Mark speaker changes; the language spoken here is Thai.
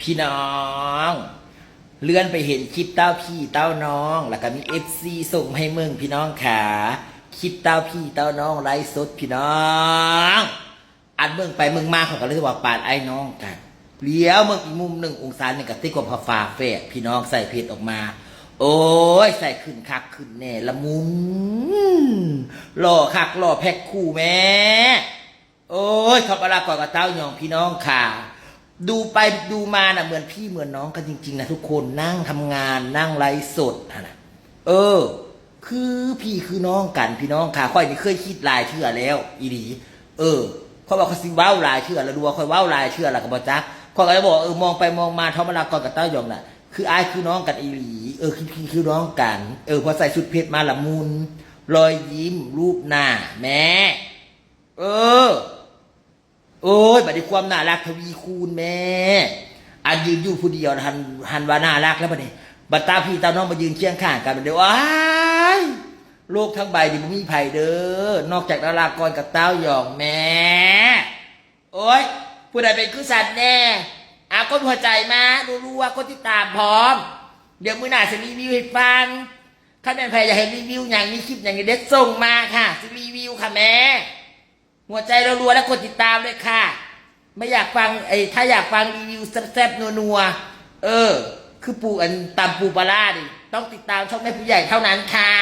Speaker 1: พี่น้อง เลื่อนไปเห็นคลิปเต้าพี่เต้าน้อง แล้วก็มีเอฟซีส่งให้มึงพี่น้องขาคลิปเต้าพี่เต้าน้องไลฟ์สดพี่น้องอันเมืองไปเมืองมาเขาก็เลยว่าปาดไอ้น้องกันเลี้ยวเมืองอีกมุมหนึ่งองศาหนึ่งกับติ๊กกว่าพาฟาแฝดพี่น้องใส่เพจออกมา โอ้ยใส่ขึ้นคักขึ้นแน่ละมุนหล่อคักหล่อแพ็คคู่แม่โอ้ยขอบอะไรก่อนกับเต้ายองพี่น้องค่ะ ดูไปดูมาน่ะ เหมือนพี่เหมือนน้องกันจริง ๆ นะทุกคนนั่งทำงานนั่งไลฟ์สดนะเออ คือพี่คือน้องกันพี่น้องค่ะค่อยนี่เคยคิดหลายเชื่อแล้ว อีดี เออเขาบอกเขาสิเว้าหลายเชื่อแล้วดูว่าค่อยเว้าหลายเชื่อแล้วก็บอจักเขาก็เลยบอกเออมองไปมองมาทอมรากรกับเต้ายองน่ะ คืออายคือน้องกันอีหลีเออคือพี่คือน้องกันเออพอใส่ชุดเพชรมาละมุนรอยยิ้มรูปหน้าแม่ เออ โอ้ยบัดนี้ความน่ารักทวีคูณแม่อันยืนอยู่ผู้เดียวนหันหันว่าน่ารักแล้วบัดนี้บัดตาพี่ตาน้องมายืนเคียงข้างกันบัดเดียวว้ายโลกทั้งใบนี่บ่มีไผเด้อนอกจากดารากรกับเต้าหยองแม่โอ้ยผู้ใดเป็นคือสัตว์แน่อาคนหัวใจมารู้ว่าคนที่ตามพร้อม เดี๋ยวมือหน้าจะรีวิวให้ฟังถ้าแม่นใครอยากเห็นรีวิวอย่างนี้คลิปอย่างนี้เด็ดส่งมาค่ะจะรีวิวค่ะแม่ หัวใจรัวๆแล้วกดติดตามเลยค่ะ ไม่อยากฟังไอ้ถ้าอยากฟังรีวิวแซ่บๆนัวๆเออ คือปูอันตำปูปลาร้าดิต้องติดตามช่องแม่ผู้ใหญ่เท่านั้นค่ะ